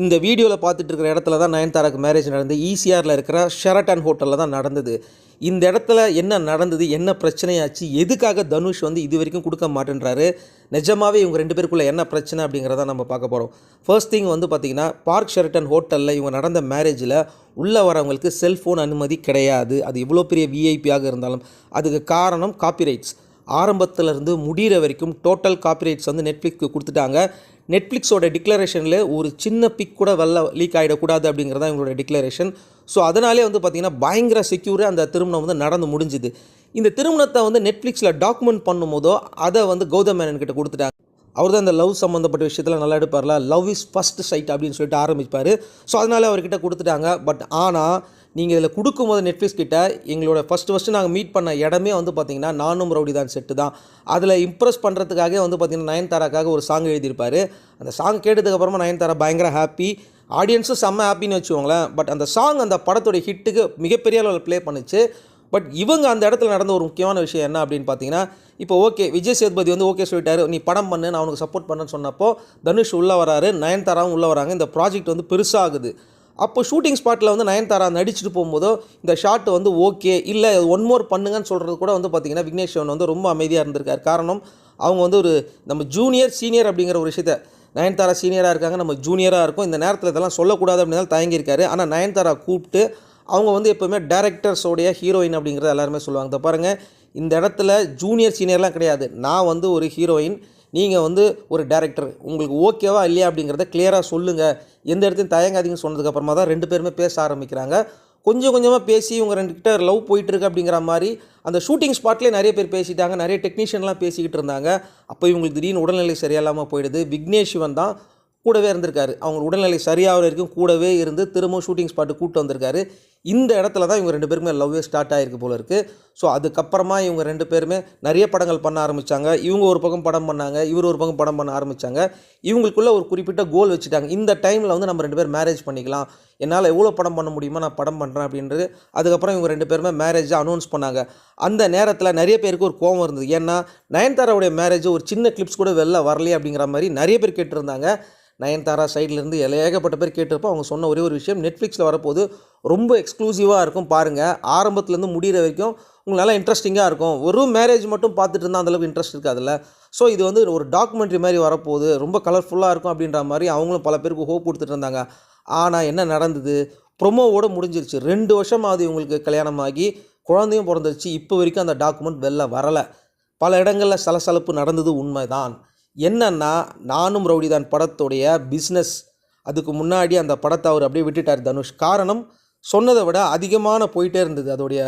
இந்த வீடியோவில் பார்த்துட்டு இருக்கிற இடத்துல தான் நயன்தாராக்கு மேரேஜ் நடந்து ஈசிஆரில் இருக்கிற ஷெரட்டன் ஹோட்டலில் தான் நடந்தது. இந்த இடத்துல என்ன நடந்தது என்ன பிரச்சனையாச்சு எதுக்காக தனுஷ் வந்து இது வரைக்கும் கொடுக்க மாட்டேன்றாரு நிஜமாகவே இவங்க ரெண்டு பேருக்குள்ளே என்ன பிரச்சனை அப்படிங்கிறத நம்ம பார்க்க போகிறோம் ஃபர்ஸ்ட் திங் வந்து பார்த்திங்கன்னா பார்க் ஷெரட்டன் ஹோட்டலில் இவங்க நடந்த மேரேஜில் உள்ளே வரவங்களுக்கு செல்ஃபோன் அனுமதி கிடையாது. அது இவ்வளோ பெரிய விஐபியாக இருந்தாலும் அதுக்கு காரணம் காப்பிரைட்ஸ் ஆரம்பத்துல இருந்து முடிகிற வரைக்கும் டோட்டல் காப்பிரைட்ஸ் வந்து நெட்ஃப்ளிக்ஸ்க்கு கொடுத்துட்டாங்க. நெட்ஃப்ளிக்ஸோட டிக்ளரேஷனில் ஒரு சின்ன பிக் கூட வெளில லீக் ஆகிடக்கூடாது அப்படிங்கிறது தான் இவங்களோட டிக்ளரேஷன் ஸோ அதனாலே வந்து பார்த்திங்கன்னா பயங்கர செக்யூராக அந்த திருமணம் வந்து நடந்து முடிஞ்சுது. இந்த திருமணத்தை வந்து நெட்ஃப்ளிக்ஸில் டாக்குமெண்ட் பண்ணும்போதோ அதை வந்து கௌதம் மேனன் கிட்ட கொடுத்துட்டாங்க. அவர் தான் இந்த லவ் சம்மந்தப்பட்ட விஷயத்தில் நல்லா எடுப்பார்ல. லவ் இஸ் ஃபஸ்ட் சைட் அப்படின்னு சொல்லிட்டு ஆரம்பிப்பார். ஸோ அதனால அவர்கிட்ட கொடுத்துட்டாங்க. பட் ஆனால் நீங்கள் இதில் கொடுக்கும்போது நெட்ஃப்ளிக்ஸ் கிட்ட எங்களோட ஃபஸ்ட்டு ஃபஸ்ட்டு நாங்கள் மீட் பண்ண இடமே வந்து பார்த்தீங்கன்னா நானும் ரவுடி தான் செட்டு தான். அதில் இம்ப்ரெஸ் பண்ணுறதுக்காக வந்து பார்த்திங்கன்னா நயன்தாராக்காக ஒரு சாங் எழுதியிருப்பார். அந்த சாங் கேட்டதுக்கப்புறமா நயன்தாரா பயங்கர ஹாப்பி ஆடியன்ஸும் செம்ம ஹாப்பின்னு வச்சுக்கோங்களேன். பட் அந்த சாங் அந்த படத்துடைய ஹிட்டுக்கு மிகப்பெரிய அளவில் ப்ளே பண்ணுச்சு. பட் இவங்க அந்த இடத்துல நடந்த ஒரு முக்கியமான விஷயம் என்ன அப்படின்னு பார்த்தீங்கன்னா இப்போ ஓகே விஜய் சேதுபதி வந்து ஓகே சொல்லிட்டாரு. நீ படம் பண்ணு நான் உனக்கு சப்போர்ட் பண்ணுன்னு சொன்னப்போ தனுஷ் உள்ளே வராரு நயன்தாராவும் உள்ளே வராங்க. இந்த ப்ராஜெக்ட் வந்து பெருசாகுது. அப்போ ஷூட்டிங் ஸ்பாட்டில் வந்து நயன்தாரா நடிச்சுட்டு போகும்போதோ இந்த ஷாட் வந்து ஓகே இல்லை ஒன் மோர் பண்ணுங்கன்னு சொல்கிறது கூட வந்து பார்த்திங்கன்னா விக்னேஷ் சிவன் வந்து ரொம்ப அமைதியாக இருந்திருக்கார். காரணம் அவங்க வந்து ஒரு நம்ம ஜூனியர் சீனியர் அப்படிங்கிற ஒரு விஷயத்த நயன்தாரா சீனியராக இருக்காங்க நம்ம ஜூனியராக இருக்கும். இந்த நேரத்தில் இதெல்லாம் சொல்லக்கூடாது அப்படின்னு தயங்கியிருக்காரு. ஆனால் நயன்தாரா கூப்பிட்டு அவங்க வந்து எப்போவுமே டேரக்டர்ஸோடைய ஹீரோயின் அப்படிங்கிறத எல்லாருமே சொல்லுவாங்க. இதை பாருங்கள் இந்த இடத்துல ஜூனியர் சீனியர்லாம் கிடையாது. நான் வந்து ஒரு ஹீரோயின் நீங்கள் வந்து ஒரு டேரக்டர் உங்களுக்கு ஓகேவா இல்லையா அப்படிங்கிறத கிளியராக சொல்லுங்கள் எந்த இடத்தையும் தயங்காதீங்கன்னு சொன்னதுக்கப்புறமா தான் ரெண்டு பேருமே பேச ஆரம்பிக்கிறாங்க. கொஞ்சம் கொஞ்சமாக பேசி இவங்க ரெண்டு கிட்ட லவ் போயிட்டுருக்கு அப்படிங்கிற மாதிரி அந்த ஷூட்டிங் ஸ்பாட்லேயே நிறைய பேர் பேசிட்டாங்க நிறைய டெக்னீஷியன்லாம் பேசிக்கிட்டு இருந்தாங்க. அப்போ இவங்களுக்கு திடீர்னு உடல்நிலை சரியில்லாமல் போயிடுது. விக்னேஷ் சிவன் தான் கூடவே இருந்திருக்காரு. அவங்க உடல்நிலை சரியாகிற வரைக்கும் கூடவே இருந்து திரும்பவும் ஷூட்டிங் ஸ்பாட்டு கூப்பிட்டு வந்திருக்காரு. இந்த இடத்துல தான் இவங்க ரெண்டு பேருமே லவ்வே ஸ்டார்ட் ஆகிருக்கு போல இருக்குது ஸோ அதுக்கப்புறமா இவங்க ரெண்டு பேருமே நிறைய படங்கள் பண்ண ஆரம்பித்தாங்க இவங்க ஒரு பக்கம் படம் பண்ணாங்க இவர் ஒரு பக்கம் படம் பண்ண ஆரம்பித்தாங்க இவங்களுக்குள்ள ஒரு குறிப்பிட்ட கோல் வச்சுட்டாங்க. இந்த டைமில் வந்து நம்ம ரெண்டு பேர் மேரேஜ் பண்ணிக்கலாம். என்னால் எவ்வளோ படம் பண்ண முடியுமோ நான் படம் பண்ணுறேன் அப்படின்றது அதுக்கப்புறம் இவங்க ரெண்டு பேருமே மேரேஜை அனௌன்ஸ் பண்ணாங்க. அந்த நேரத்தில் நிறைய பேருக்கு ஒரு கோவம் இருந்தது. ஏன்னா நயன்தாராவுடைய மேரேஜ் ஒரு சின்ன கிளிப்ஸ் கூட வெளில வரலையே அப்படிங்கிற மாதிரி நிறைய பேர் கேட்டிருந்தாங்க. நயன்தாரா சைட்லேருந்து ஏகப்பட்ட பேர் கேட்டிருப்போம். அவங்க சொன்ன ஒரே ஒரு விஷயம் நெட்ஃப்ளிக்ஸில் வரப்போது ரொம்ப எக்ஸ்க்ளூசிவாக இருக்கும் பாருங்கள் ஆரம்பத்துலேருந்து முடிகிற வரைக்கும் உங்களுக்கு நல்லா இன்ட்ரெஸ்டிங்காக இருக்கும். ஒரு மேரேஜ் மட்டும் பார்த்துட்டு இருந்தால் அந்தளவுக்கு இன்ட்ரெஸ்ட் இருக்காதுல்ல. ஸோ இது வந்து ஒரு டாக்குமெண்ட்ரி மாதிரி வரப்போகுது. ரொம்ப கலர்ஃபுல்லாக இருக்கும் அப்படின்ற மாதிரி அவங்களும் பல பேருக்கு ஹோப் கொடுத்துட்டு இருந்தாங்க. ஆனால் என்ன நடந்தது? ப்ரொமோவோட முடிஞ்சிருச்சு. ரெண்டு வருஷம் வருஷமாவது இவங்களுக்கு கல்யாணம் ஆகி குழந்தையும் பிறந்துருச்சு. இப்போ வரைக்கும் அந்த டாக்குமெண்ட் வெளில வரலை. பல இடங்களில் சலசலப்பு நடந்தது உண்மைதான். என்னன்னா நானும் ரவுடிதான் படத்துடைய பிஸ்னஸ் அதுக்கு முன்னாடி அந்த படத்தை அவர் அப்படியே விட்டுட்டார் தனுஷ். காரணம் சொன்னதை விட அதிகமான போயிட்டே இருந்தது அதோடைய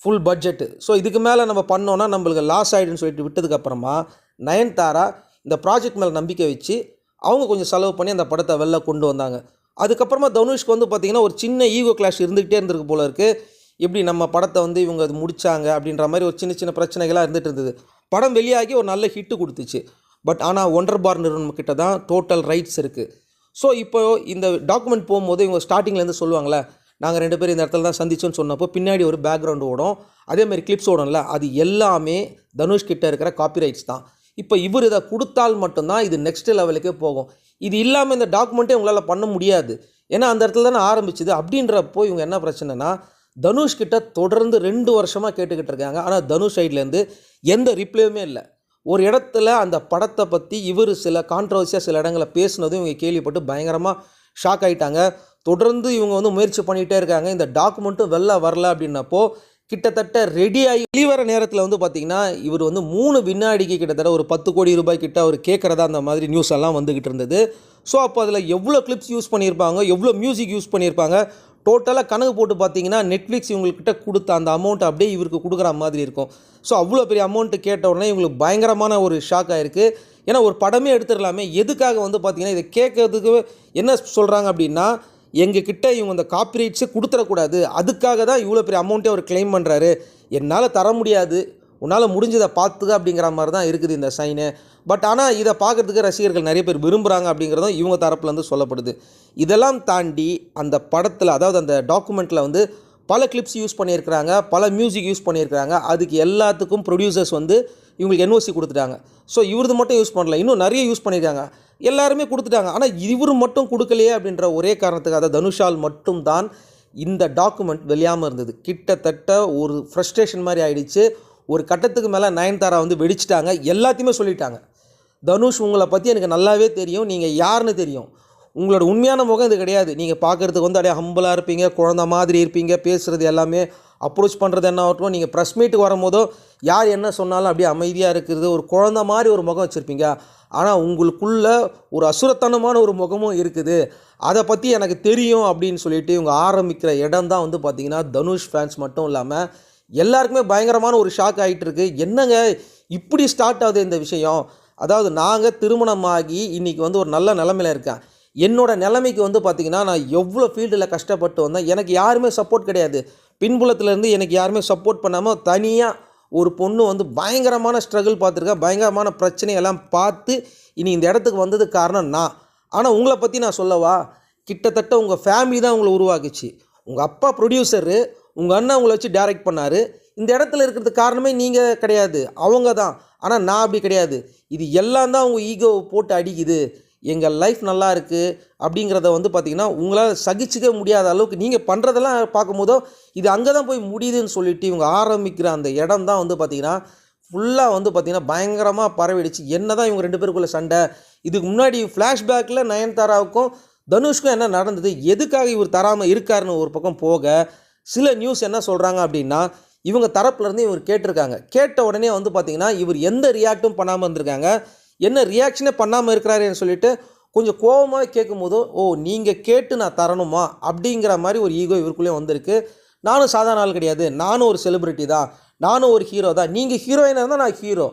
ஃபுல் பட்ஜெட்டு ஸோ இதுக்கு மேலே நம்ம பண்ணோன்னா நம்மளுக்கு லாஸ் ஆகிடுன்னு சொல்லிட்டு விட்டதுக்கப்புறமா நயன்தாரா இந்த ப்ராஜெக்ட் மேலே நம்பிக்கை வச்சு அவங்க கொஞ்சம் செலவு பண்ணி அந்த படத்தை வெளில கொண்டு வந்தாங்க. அதுக்கப்புறமா தனுஷ்க்கு வந்து பார்த்திங்கன்னா ஒரு சின்ன ஈகோ கிளாஷ் இருந்துக்கிட்டே இருந்திருக்கு போல இருக்குது எப்படி நம்ம படத்தை வந்து இவங்க அது முடித்தாங்க அப்படின்ற மாதிரி ஒரு சின்ன சின்ன பிரச்சனைகளாக இருந்துகிட்டு இருந்தது. படம் வெளியாகி ஒரு நல்ல ஹிட்டு கொடுத்துச்சு. பட் ஆனால் ஒண்டர் பார் நிறுவனம் கிட்ட தான் டோட்டல் ரைட்ஸ் இருக்குது ஸோ இப்போ இந்த டாக்குமெண்ட் போகும்போது இவங்க ஸ்டார்டிங்லேருந்து சொல்லுவாங்களே நாங்கள் ரெண்டு பேரும் இந்த இடத்துல தான் சந்திச்சோன்னு சொன்னப்போ பின்னாடி ஒரு பேக்ரவுண்டு ஓடும். அதேமாதிரி கிளிப்ஸ் ஓடும்ல அது எல்லாமே தனுஷ் கிட்ட இருக்கிற காப்பிரைட்ஸ் தான். இப்போ இவர் இதை கொடுத்தால் மட்டும்தான் இது நெக்ஸ்ட் லெவலுக்கே போகும். இது இல்லாமல் இந்த டாக்குமெண்ட்டே உங்களால் பண்ண முடியாது. ஏன்னா அந்த இடத்துல தானே ஆரம்பிச்சுது. அப்படின்றப்போ இவங்க என்ன பிரச்சனைனா தனுஷ் கிட்ட தொடர்ந்து ரெண்டு வருஷமாக கேட்டுக்கிட்டு இருக்காங்க. ஆனால் தனுஷ் சைட்லேருந்து எந்த ரிப்ளையுமே இல்லை. ஒரு இடத்துல அந்த படத்தை பற்றி இவர் சில கான்ட்ரவர்சியாக சில இடங்களில் பேசினதும் இவங்க கேள்விப்பட்டு பயங்கரமாக ஷாக் ஆகிட்டாங்க தொடர்ந்து இவங்க வந்து முயற்சி பண்ணிகிட்டே இருக்காங்க. இந்த டாக்குமெண்ட்டும் வெளில வரல அப்படின்னப்போ கிட்டத்தட்ட ரெடி ஆகி வெளிவர நேரத்தில் வந்து பார்த்திங்கன்னா இவர் வந்து மூணு வினாடிக்கு கிட்டத்தட்ட ஒரு பத்து கோடி ரூபாய் கிட்ட அவர் கேட்குறதா அந்த மாதிரி நியூஸ் எல்லாம் வந்துக்கிட்டு இருந்தது. ஸோ அப்போ அதில் எவ்வளோ கிளிப்ஸ் யூஸ் பண்ணியிருப்பாங்க? எவ்வளோ மியூசிக் யூஸ் பண்ணியிருப்பாங்க? டோட்டலாக கணக்கு போட்டு பார்த்தீங்கன்னா நெட்ஃப்ளிக்ஸ் இவங்கக்கிட்ட கொடுத்த அந்த அமௌண்ட் அப்படியே இவருக்கு கொடுக்குற மாதிரி இருக்கும். ஸோ அவ்வளோ பெரிய அமௌண்ட்டு கேட்ட உடனே இவங்களுக்கு பயங்கரமான ஒரு ஷாக் ஆகிருக்கு ஏன்னா ஒரு படமே எடுத்துடலாமே. எதுக்காக வந்து பார்த்தீங்கன்னா இதை கேட்கறதுக்கு என்ன சொல்கிறாங்க அப்படின்னா எங்ககிட்ட இவங்க அந்த காப்பிரைட்ஸு கொடுத்துடக்கூடாது. அதுக்காக தான் இவ்வளோ பெரிய அமௌண்ட்டே அவர் கிளைம் பண்ணுறாரு என்னால் தர முடியாது. உன்னால் முடிஞ்சதை பார்த்துக்க அப்படிங்கிற மாதிரி தான் இருக்குது இந்த சைனு பட் ஆனால் இதை பார்க்குறதுக்கு ரசிகர்கள் நிறைய பேர் விரும்புகிறாங்க அப்படிங்கிறதும் இவங்க தரப்புலேருந்து சொல்லப்படுது. இதெல்லாம் தாண்டி அந்த படத்தில் அதாவது அந்த டாக்குமெண்ட்டில் வந்து பல கிளிப்ஸ் யூஸ் பண்ணியிருக்கிறாங்க பல மியூசிக் யூஸ் பண்ணியிருக்கிறாங்க. அதுக்கு எல்லாத்துக்கும் ப்ரொடியூசர்ஸ் வந்து இவங்களுக்கு என்ஓசி கொடுத்துட்டாங்க. ஸோ இவரது மட்டும் யூஸ் பண்ணல. இன்னும் நிறைய யூஸ் பண்ணியிருக்காங்க. எல்லாருமே கொடுத்துட்டாங்க. ஆனால் இவர் மட்டும் கொடுக்கலையே அப்படின்ற ஒரே காரணத்துக்காக தனுஷால் மட்டும்தான் இந்த டாக்குமெண்ட் வெளியாமல் இருந்தது. கிட்டத்தட்ட ஒரு ஃப்ரஸ்ட்ரேஷன் மாதிரி ஆயிடுச்சு. ஒரு கட்டத்துக்கு மேலே நயன்தாரா வந்து வெடிச்சிட்டாங்க. எல்லாத்தையுமே சொல்லிட்டாங்க. தனுஷ் உங்களை பற்றி எனக்கு நல்லாவே தெரியும். நீங்கள் யாருன்னு தெரியும். உங்களோட உண்மையான முகம் இது கிடையாது. நீங்கள் பார்க்குறதுக்கு வந்து அப்படியே ஹம்பலாக இருப்பீங்க குழந்த மாதிரி இருப்பீங்க பேசுகிறது எல்லாமே அப்ரோச் பண்ணுறது என்ன ஆகட்டும். நீங்கள் ப்ரெஸ் மீட்டுக்கு வரும்போதோ யார் என்ன சொன்னாலும் அப்படியே அமைதியாக இருக்கிறது ஒரு குழந்த மாதிரி ஒரு முகம் வச்சுருப்பீங்க. ஆனால் உங்களுக்குள்ள ஒரு அசுரத்தனமான ஒரு முகமும் இருக்குது. அதை பற்றி எனக்கு தெரியும் அப்படின்னு சொல்லிட்டு இவங்க ஆரம்பிக்கிற இடம் தான் வந்து பார்த்திங்கன்னா தனுஷ் ஃபேன்ஸ் மட்டும் இல்லாமல் எல்லாருக்குமே பயங்கரமான ஒரு ஷாக் ஆகிட்டு இருக்கு என்னங்க இப்படி ஸ்டார்ட் ஆகுது இந்த விஷயம்? அதாவது நாங்கள் திருமணமாகி இன்றைக்கி வந்து ஒரு நல்ல நிலமையில இருக்கேன். என்னோடய நிலைமைக்கு வந்து பார்த்திங்கன்னா நான் எவ்வளோ ஃபீல்டில் கஷ்டப்பட்டு வந்தேன். எனக்கு யாருமே சப்போர்ட் கிடையாது. பின்புலத்துலேருந்து எனக்கு யாருமே சப்போர்ட் பண்ணாமல் தனியாக ஒரு பொண்ணு வந்து பயங்கரமான ஸ்ட்ரகிள் பார்த்துருக்கா பயங்கரமான பிரச்சனையெல்லாம் பார்த்து இனி இந்த இடத்துக்கு வந்ததுக்கு காரணம் நான். ஆனால் உங்களை பற்றி நான் சொல்லவா? கிட்டத்தட்ட உங்கள் ஃபேமிலி தான் உங்களை உருவாக்குச்சு. உங்கள் அப்பா ப்ரொடியூசரு உங்கள் அண்ணன் உங்களை வச்சு டைரக்ட் பண்ணார். இந்த இடத்துல இருக்கிறதுக்கு காரணமே நீங்கள் கிடையாது. அவங்க தான். ஆனால் நான் அப்படி கிடையாது. இது எல்லாம் தான் உங்கள் ஈகோவை போட்டு அடிக்குது. எங்கள் லைஃப் நல்லா இருக்குது அப்படிங்கிறத வந்து பார்த்திங்கன்னா உங்களால் சகிச்சிக்க முடியாத அளவுக்கு நீங்கள் பண்ணுறதெல்லாம் பார்க்கும்போதோ இது அங்கே தான் போய் முடியுதுன்னு சொல்லிட்டு இவங்க ஆரம்பிக்கிற அந்த இடம் தான் வந்து பார்த்திங்கன்னா ஃபுல்லாக வந்து பார்த்திங்கன்னா பயங்கரமாக பரவிடுச்சு. என்ன தான் இவங்க ரெண்டு பேருக்குள்ளே சண்டை. இதுக்கு முன்னாடி ஃப்ளாஷ்பேக்கில் நயன்தாராவுக்கும் தனுஷ்க்கும் என்ன நடந்தது? எதுக்காக இவர் தராமல் இருக்காருன்னு ஒரு பக்கம் போக சில நியூஸ் என்ன சொல்கிறாங்க அப்படின்னா இவங்க தரப்புலேருந்து இவர் கேட்டிருக்காங்க. கேட்ட உடனே வந்து பார்த்திங்கன்னா இவர் எந்த ரியாக்டும் பண்ணாமல் இருந்திருக்காங்க. என்ன ரியாக்ஷனே பண்ணாமல் இருக்கிறாருன்னு சொல்லிட்டு கொஞ்சம் கோபமாக கேட்கும்போது ஓ நீங்கள் கேட்டு நான் தரணுமா? அப்படிங்கிற மாதிரி ஒரு ஈகோ இவருக்குள்ளே வந்திருக்கு. நானும் சாதாரண ஆள் கிடையாது. நானும் ஒரு செலிபிரிட்டி தான். நானும் ஒரு ஹீரோ தான். நீங்கள் ஹீரோயினாக இருந்தால் நான் ஹீரோ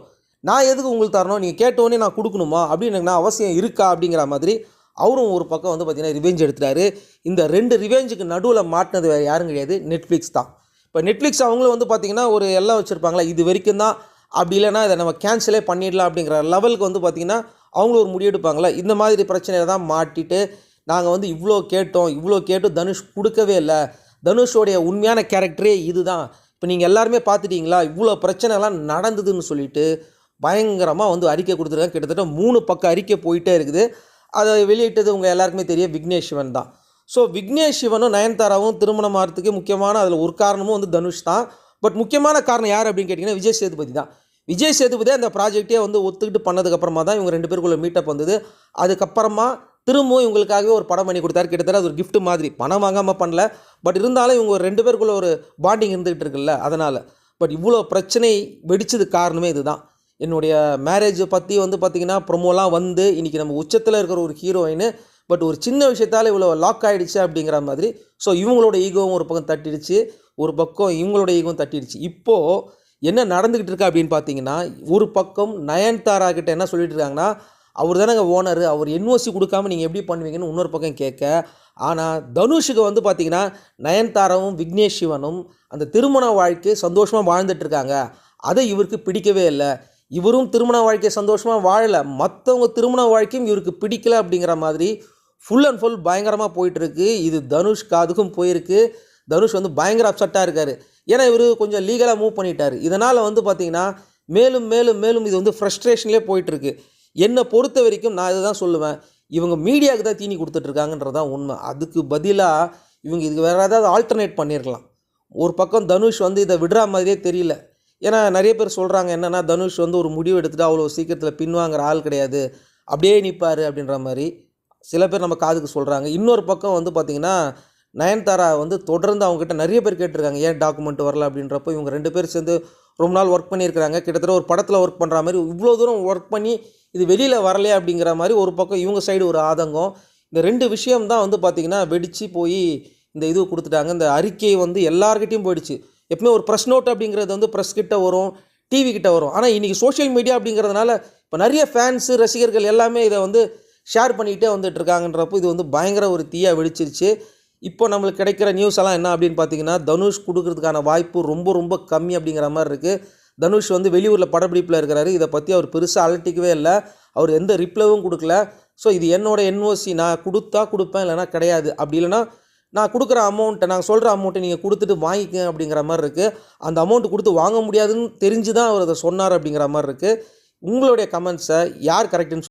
நான் எதுக்கு உங்களுக்கு தரணும்? நீங்கள் கேட்டோடனே நான் கொடுக்கணுமா? அப்படின்னு நான் அவசியம் இருக்கா? அப்படிங்கிற மாதிரி அவரும் ஒரு பக்கம் வந்து பார்த்திங்கன்னா ரிவெஞ்ச் எடுத்துட்டாரு. இந்த ரெண்டு ரிவெஞ்சுக்கு நடுவில் மாட்டினது வேறு யாரும் கிடையாது. நெட்ஃப்ளிக்ஸ் தான். இப்போ நெட்ஃப்ளிக்ஸ் அவங்களும் வந்து பார்த்திங்கன்னா ஒரு எல்லாம் வச்சுருப்பாங்களா இது வரைக்கும் தான். அப்படி இல்லைன்னா இதை நம்ம கேன்சலே பண்ணிடலாம் அப்படிங்கிற லெவலுக்கு வந்து பார்த்திங்கன்னா அவங்களும் ஒரு முடிவெடுப்பாங்களா இந்த மாதிரி பிரச்சனையை தான் மாட்டிட்டு நாங்கள் வந்து இவ்வளோ கேட்டோம் இவ்வளோ கேட்டு தனுஷ் கொடுக்கவே இல்லை. தனுஷோடைய உண்மையான கேரக்டரே இதுதான். இப்போ நீங்கள் எல்லாருமே பார்த்துட்டீங்களா? இவ்வளோ பிரச்சனைலாம் நடந்ததுன்னு சொல்லிட்டு பயங்கரமாக வந்து அறிக்கை கொடுத்துருக்காங்க. கிட்டத்தட்ட மூணு பக்கம் அறிக்கை போயிட்டே இருக்குது. அதை வெளியிட்டது உங்கள் எல்லாருக்குமே தெரியும் விக்னேஷ் சிவன் தான். ஸோ விக்னேஷ் சிவனும் நயன்தாராவும் திருமணம் ஆகிறதுக்கு முக்கியமான அதில் ஒரு காரணமும் வந்து தனுஷ் தான். பட் முக்கியமான காரணம் யார் அப்படின்னு கேட்டிங்கன்னா விஜய் சேதுபதி தான். விஜய் சேதுபதி அந்த ப்ராஜெக்டே வந்து ஒத்துக்கிட்டு பண்ணதுக்கப்புறமா தான் இவங்க ரெண்டு பேருக்குள்ள மீட்டப் வந்தது. அதுக்கப்புறமா திரும்பவும் இவங்களுக்காகவே ஒரு படம் பண்ணி கொடுத்தாரு. கிட்டத்தட்ட அது ஒரு கிஃப்ட் மாதிரி. பணம் வாங்காமல் பண்ணல. பட் இருந்தாலும் இவங்க ஒரு ரெண்டு பேருக்குள்ள ஒரு பாண்டிங் இருந்துகிட்டு இருக்குல்ல அதனால். பட் இவ்வளோ பிரச்சனை வெடித்தது காரணமே இதுதான். என்னுடைய மேரேஜை பற்றி வந்து பார்த்திங்கன்னா ப்ரொமோலாம் வந்து இன்றைக்கி நம்ம உச்சத்தில் இருக்கிற ஒரு ஹீரோயின் பட் ஒரு சின்ன விஷயத்தால் இவ்வளோ லாக் ஆகிடுச்சு அப்படிங்கிற மாதிரி ஸோ இவங்களோட ஈகோவும் ஒரு பக்கம் தட்டிடுச்சு ஒரு பக்கம் இவங்களோட ஈகோவும் தட்டிடுச்சு. இப்போது என்ன நடந்துக்கிட்டு இருக்கு அப்படின்னு பார்த்தீங்கன்னா ஒரு பக்கம் நயன்தாரா கிட்ட என்ன சொல்லிட்டு இருக்காங்கன்னா அவர் தானேங்க ஓனர் அவர் என்ஓசி கொடுக்காம நீங்கள் எப்படி பண்ணுவீங்கன்னு இன்னொரு பக்கம் கேட்க ஆனால் தனுஷுக்கு வந்து பார்த்திங்கன்னா நயன்தாராவும் விக்னேஷ் சிவனும் அந்த திருமண வாழ்க்கை சந்தோஷமாக வாழ்ந்துட்டுருக்காங்க அதை இவருக்கு பிடிக்கவே இல்லை. இவரும் திருமண வாழ்க்கையை சந்தோஷமாக வாழலை. மற்றவங்க திருமண வாழ்க்கையும் இவருக்கு பிடிக்கல அப்படிங்கிற மாதிரி ஃபுல் அண்ட் ஃபுல் பயங்கரமாக போயிட்டுருக்கு. இது தனுஷ் காதுக்கும் போயிருக்கு. தனுஷ் வந்து பயங்கர அப்செட்டாக இருக்கார். ஏன்னா இவர் கொஞ்சம் லீகலாக மூவ் பண்ணிட்டார். இதனால் வந்து பார்த்திங்கன்னா மேலும் மேலும் மேலும் இது வந்து ஃப்ரஸ்ட்ரேஷன்லேயே போயிட்டுருக்கு. என்னை பொறுத்த வரைக்கும் நான் இதை தான் சொல்லுவேன். இவங்க மீடியாவுக்கு தான் தீனி கொடுத்துட்ருக்காங்கன்றது தான் உண்மை. அதுக்கு பதிலாக இவங்க இதுக்கு வேறு ஏதாவது ஆல்டர்னேட் பண்ணியிருக்கலாம் ஒரு பக்கம் தனுஷ் வந்து இதை விடுற மாதிரியே தெரியல. ஏன்னா நிறைய பேர் சொல்கிறாங்க என்னென்னா தனுஷ் வந்து ஒரு முடிவு எடுத்துகிட்டு அவ்வளோ சீக்கிரத்தில் பின்வாங்கிற ஆள் கிடையாது. அப்படியே நிற்பார் அப்படின்ற மாதிரி சில பேர் நம்ம காதுக்கு சொல்கிறாங்க இன்னொரு பக்கம் வந்து பார்த்திங்கன்னா நயன்தாரா வந்து தொடர்ந்து அவங்ககிட்ட நிறைய பேர் கேட்டிருக்காங்க ஏன் டாக்குமெண்ட் வரல? அப்படின்றப்போ இவங்க ரெண்டு பேர் சேர்ந்து ரொம்ப நாள் ஒர்க் பண்ணியிருக்கிறாங்க. கிட்டத்தட்ட ஒரு படத்தில் ஒர்க் பண்ணுற மாதிரி இவ்வளோ தூரம் ஒர்க் பண்ணி இது வெளியில் வரலையே அப்படிங்கிற மாதிரி ஒரு பக்கம் இவங்க சைடு ஒரு ஆதங்கம். இந்த ரெண்டு விஷயம் தான் வந்து பார்த்திங்கன்னா வெடித்து போய் இந்த இது கொடுத்துட்டாங்க. இந்த அறிக்கை வந்து எல்லார்கிட்டயும் போயிடுச்சு. எப்பவுமே ஒரு ப்ரெஸ் நோட் அப்படிங்கிறது வந்து ப்ரெஸ் கிட்ட வரும் டிவி கிட்ட வரும். ஆனால் இன்றைக்கி சோஷியல் மீடியா அப்படிங்கிறதுனால இப்போ நிறைய ஃபேன்ஸு ரசிகர்கள் எல்லாமே இதை வந்து ஷேர் பண்ணிக்கிட்டே வந்துட்டு இருக்காங்கன்றப்போ இது வந்து பயங்கர ஒரு தீயாக வெடிச்சிருச்சு. இப்போ நம்மளுக்கு கிடைக்கிற நியூஸ் எல்லாம் என்ன அப்படின்னு பார்த்தீங்கன்னா தனுஷ் கொடுக்கறதுக்கான வாய்ப்பு ரொம்ப ரொம்ப கம்மி அப்படிங்கிற மாதிரி இருக்குது தனுஷ் வந்து வெளியூரில் படப்பிடிப்பில் இருக்கிறாரு. இதை பற்றி அவர் பெருசாக அலட்டிக்கவே இல்லை. அவர் எந்த ரிப்ளைவும் கொடுக்கல. ஸோ இது என்னோட என்ஓசி நான் கொடுத்தா கொடுப்பேன் இல்லைனா கிடையாது. அப்படி இல்லைனா நான் கொடுக்குற அமௌண்ட்டை நான் சொல்கிற அமௌண்ட்டை நீங்கள் கொடுத்துட்டு வாங்கிக்கங்க அப்படிங்கிற மாதிரி இருக்குது அந்த அமௌண்ட் கொடுத்து வாங்க முடியாதுன்னு தெரிஞ்சு தான் அவர் அதை சொன்னார் அப்படிங்கிற மாதிரி இருக்குது உங்களுடைய கமெண்ட்ஸை யார் கரெக்டுன்னு